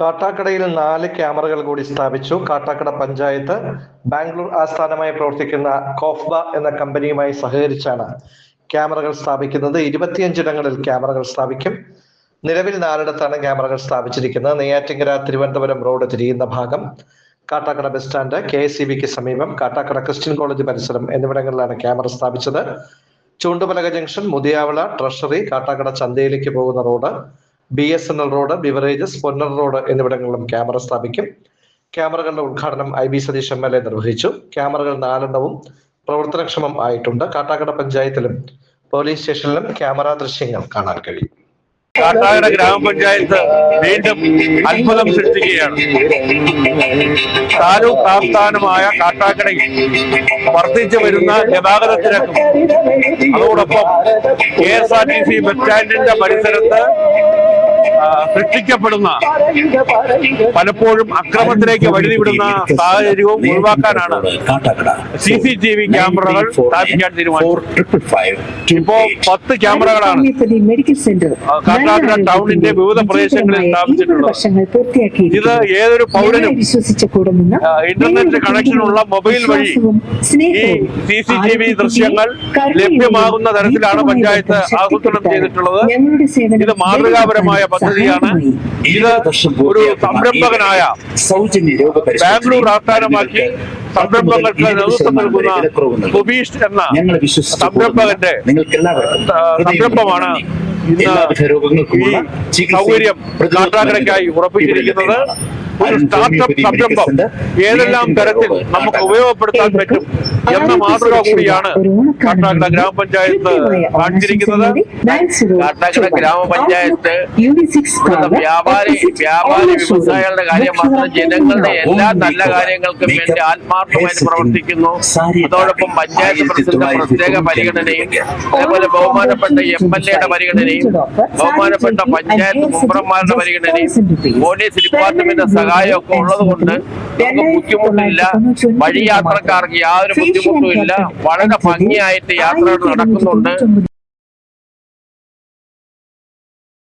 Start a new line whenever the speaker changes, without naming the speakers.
കാട്ടാക്കടയിൽ നാല് ക്യാമറകൾ കൂടി സ്ഥാപിച്ചു. കാട്ടാക്കട പഞ്ചായത്ത് ബാംഗ്ലൂർ ആസ്ഥാനമായി പ്രവർത്തിക്കുന്ന കോഫ്ബ എന്ന കമ്പനിയുമായി സഹകരിച്ചാണ് ക്യാമറകൾ സ്ഥാപിക്കുന്നത്. ഇരുപത്തിയഞ്ചിടങ്ങളിൽ ക്യാമറകൾ സ്ഥാപിക്കും. നിലവിൽ നാലിടത്താണ് ക്യാമറകൾ സ്ഥാപിച്ചിരിക്കുന്നത്. നെയ്യാറ്റിങ്കര തിരുവനന്തപുരം റോഡ് തിരിയുന്ന ഭാഗം Kattakada bus stand K S C ബിക്ക് സമീപം കാട്ടാക്കട ക്രിസ്ത്യൻ കോളേജ് പരിസരം എന്നിവിടങ്ങളിലാണ് ക്യാമറ സ്ഥാപിച്ചത്. ചൂണ്ടുപലക ജംഗ്ഷൻ മുതിയാവള ട്രഷറി കാട്ടാക്കട ചന്തയിലേക്ക് പോകുന്ന road B S N L road beverages പൊന്നർ road എന്നിവിടങ്ങളിലും ക്യാമറ സ്ഥാപിക്കും. ക്യാമറകളുടെ ഉദ്ഘാടനം I B Satheesh M L A നിർവഹിച്ചു. ക്യാമറകൾ നാലെണ്ണവും പ്രവർത്തനക്ഷമം ആയിട്ടുണ്ട്. കാട്ടാക്കട പഞ്ചായത്തിലും പോലീസ് സ്റ്റേഷനിലും ക്യാമറ ദൃശ്യങ്ങൾ കാണാൻ കഴിയും.
കാട്ടാക്കട ഗ്രാമപഞ്ചായത്ത് വീണ്ടും അത്ഭുതം സൃഷ്ടിക്കുകയാണ്. താലൂക്ക് ആസ്ഥാനമായ കാട്ടാക്കടയിൽ വർദ്ധിച്ചു വരുന്ന ഗതാഗത തിരക്കും അതോടൊപ്പം K S R T C bus സ്റ്റാൻഡിന്റെ പരിസരത്ത് സൃഷ്ടിക്കപ്പെടുന്ന പലപ്പോഴും അക്രമത്തിലേക്ക് വഴുതിവിടുന്ന സാഹചര്യവും ഒഴിവാക്കാനാണ് സി സി ടി വി ക്യാമറകൾ സ്ഥാപിക്കാൻ തീരുമാനിച്ചത് ഇപ്പോ പത്ത് ക്യാമറകളാണ് ടൗണിന്റെ വിവിധ പ്രദേശങ്ങളിൽ സ്ഥാപിച്ചിട്ടുള്ളത്. ഇത് ഏതൊരു പൗരനും ഇന്റർനെറ്റ് കണക്ഷനുള്ള മൊബൈൽ വഴി സി സി ടി വി ദൃശ്യങ്ങൾ ലഭ്യമാകുന്ന തരത്തിലാണ് പഞ്ചായത്ത് ആസൂത്രണം ചെയ്തിട്ടുള്ളത് ഇത് മാതൃകാപരമായ പദ്ധതിയാണ് ഇത് ഒരു സംരംഭകനായ ബാംഗ്ലൂർ ആസ്ഥാനമാക്കി സംരംഭങ്ങൾക്ക് നേതൃത്വം നൽകുന്ന സുബീഷ് എന്ന സംരംഭകന്റെ സംരംഭമാണ് ഇന്ന് ഈ സൗകര്യം കാട്ടാക്കരയ്ക്കായി ഉറപ്പിച്ചിരിക്കുന്നത്. ഒരു സ്റ്റാർട്ടപ്പ് സംരംഭം ഏതെല്ലാം തരത്തിൽ നമുക്ക് ഉപയോഗപ്പെടുത്താൻ പറ്റും എന്ന മാതൃക കൂടിയാണ് കാട്ടാക്കട ഗ്രാമപഞ്ചായത്ത് കാണിച്ചിരിക്കുന്നത്.
കാട്ടാക്കട ഗ്രാമപഞ്ചായത്ത് വ്യാപാരി വ്യാപാരി വ്യവസായികളുടെ കാര്യം മാത്രം ജനങ്ങളുടെ എല്ലാ നല്ല കാര്യങ്ങൾക്കും വേണ്ടി ആത്മാർത്ഥമായി പ്രവർത്തിക്കുന്നു. അതോടൊപ്പം പഞ്ചായത്ത് പ്രസിഡന്റ് പ്രത്യേക പരിഗണനയും അതേപോലെ ബഹുമാനപ്പെട്ട എം എൽ എയുടെ പരിഗണനയും ബഹുമാനപ്പെട്ട പഞ്ചായത്ത് മെമ്പർമാരുടെ പരിഗണനയും പോലീസ് ഡിപ്പാർട്ട്മെന്റ് ഡിപ്പാർട്ട്മെന്റിന്റെ സഹായം ഒക്കെ ഉള്ളത് കൊണ്ട് നമുക്ക് ബുദ്ധിമുട്ടില്ല. വഴി യാത്രക്കാർക്ക് യാതൊരു ബുദ്ധിമുട്ടും ഇല്ല വളരെ ഭംഗിയായിട്ട് യാത്രകൾ നടക്കുന്നുണ്ട്.